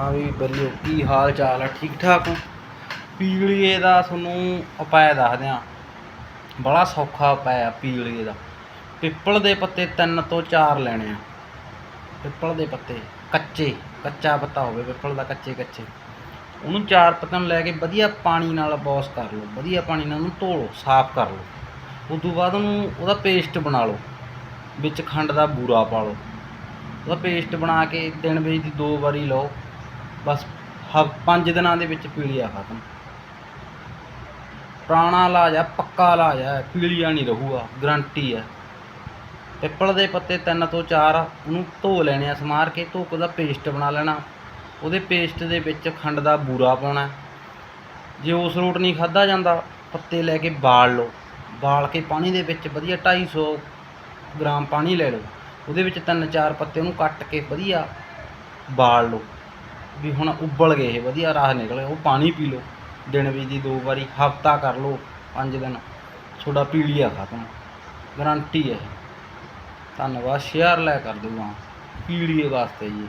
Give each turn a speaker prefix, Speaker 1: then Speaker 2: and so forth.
Speaker 1: ਹਾਂ ਵੀ ਬੱਲਿਓ ਕੀ ਹਾਲ ਚਾਲ ਆ, ਠੀਕ ਠਾਕ ਹੋ? ਪੀਲੀਏ ਦਾ ਤੁਹਾਨੂੰ ਉਪਾਅ ਦੱਸਦੇ ਆ ਬੜਾ ਸੌਖਾ ਉਪਾਅ ਆ ਪੀਲੀਏ ਦਾ। ਪਿੱਪਲ ਦੇ ਪੱਤੇ ਤਿੰਨ ਤੋਂ ਚਾਰ ਲੈਣੇ ਆ। ਪਿੱਪਲ ਦੇ ਪੱਤੇ ਕੱਚੇ, ਕੱਚਾ ਪੱਤਾ ਹੋਵੇ, ਪਿੱਪਲ ਦਾ ਕੱਚੇ ਕੱਚੇ। ਉਹਨੂੰ ਚਾਰ ਪੱਤਿਆਂ ਨੂੰ ਲੈ ਕੇ ਵਧੀਆ ਪਾਣੀ ਨਾਲ ਵਾਸ਼ ਕਰ ਲਓ, ਵਧੀਆ ਪਾਣੀ ਨਾਲ ਉਹਨੂੰ ਧੋ ਲਓ, ਸਾਫ਼ ਕਰ ਲਓ। ਉਸ ਤੋਂ ਬਾਅਦ ਉਹਨੂੰ ਉਹਦਾ ਪੇਸਟ ਬਣਾ ਲਓ, ਵਿੱਚ ਖੰਡ ਦਾ ਬੂਰਾ ਪਾ ਲਓ। ਉਹਦਾ ਪੇਸਟ ਬਣਾ ਕੇ ਦਿਨ ਵਿੱਚ ਦੀ ਦੋ ਵਾਰੀ ਲਓ। ਬਸ ਹ ਪੰਜ ਦਿਨਾਂ ਦੇ ਵਿੱਚ ਪੀਲੀਆ ਖਤਮ। ਪੁਰਾਣਾ ਇਲਾਜ ਆ, ਪੱਕਾ ਇਲਾਜ ਆ, ਪੀਲੀਆ ਨਹੀਂ ਰਹੂਗਾ ਗਰੰਟੀ ਹੈ ਪਿੱਪਲ ਦੇ ਪੱਤੇ ਤਿੰਨ ਤੋਂ ਚਾਰ ਉਹਨੂੰ ਧੋ ਲੈਣੇ ਆ, ਸਮਾਰ ਕੇ ਧੋ ਕੇ ਉਹਦਾ ਪੇਸਟ ਬਣਾ ਲੈਣਾ। ਉਹਦੇ ਪੇਸਟ ਦੇ ਵਿੱਚ ਖੰਡ ਦਾ ਬੂਰਾ ਪਾਉਣਾ। ਜੇ ਉਸ ਰੂਟ ਨਹੀਂ ਖਾਦਾ ਜਾਂਦਾ, ਪੱਤੇ ਲੈ ਕੇ ਬਾਲ ਲਓ। ਬਾਲ ਕੇ ਪਾਣੀ ਦੇ ਵਿੱਚ ਵਧੀਆ 250 ਗ੍ਰਾਮ ਪਾਣੀ ਲੈ ਲਓ। ਉਹਦੇ ਵਿੱਚ ਤਿੰਨ ਚਾਰ ਪੱਤੇ ਉਹਨੂੰ ਕੱਟ ਕੇ ਵਧੀਆ ਬਾਲ ਲਓ। ਵੀ ਹੁਣ ਉਬਲ ਗਏ ਇਹ, ਵਧੀਆ ਰਾਹ ਨਿਕਲੇ। ਉਹ ਪਾਣੀ ਪੀ ਲਓ, ਦਿਨ ਵਿੱਚ ਦੀ ਦੋ ਵਾਰੀ, ਹਫਤਾ ਕਰ ਲਓ, ਪੰਜ ਦਿਨ। ਤੁਹਾਡਾ ਪੀਲੀਆ ਖਤਮ। ਗਰੰਟੀ ਹੈ। ਧੰਨਵਾਦ। ਸ਼ੇਅਰ ਲੈ ਕਰ ਦਿਓ ਪੀਲੀਏ ਵਾਸਤੇ ਜੀ।